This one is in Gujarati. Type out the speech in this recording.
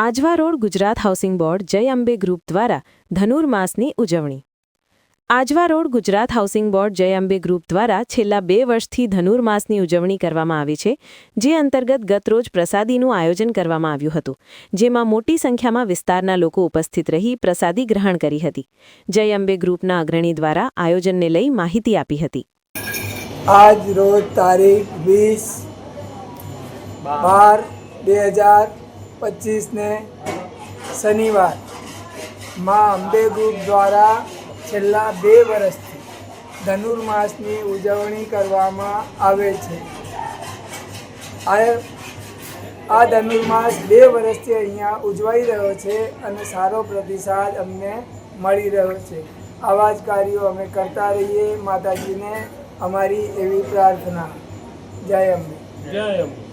Ajwa road Gujarat housing board Jay Ambe group દ્વારા ધનુર્માસની ઉજવણી. Ajwa road Gujarat housing board Jay Ambe group દ્વારા છેલ્લા બે વર્ષથી ધનુર્માસની ઉજવણી કરવામાં આવી છે, જે અંતર્ગત ગતરોજ પ્રસાદીનું આયોજન કરવામાં આવ્યું હતું, જેમાં મોટી સંખ્યામાં વિસ્તારના લોકો ઉપસ્થિત રહી પ્રસાદી ગ્રહણ કરી હતી. જય અંબે ગ્રુપના અગ્રણી દ્વારા આયોજનને લઈ માહિતી આપી હતી. આજ રોજ તારીખ વીસ બાર બે હજાર પચીસને શનિવાર. માં અંબે ગ્રુપ દ્વારા છેલ્લા બે વર્ષથી ધનુર્માસની ઉજવણી કરવામાં આવે છે. આ આ ધનુર્માસ બે વર્ષથી અહીંયા ઉજવાઈ રહ્યો છે અને સારો પ્રતિસાદ અમને મળી રહ્યો છે. આવા જ કાર્યો અમે કરતા રહીએ. માતાજીને અમારી એવી પ્રાર્થના. જય અંબે. જય અંબે.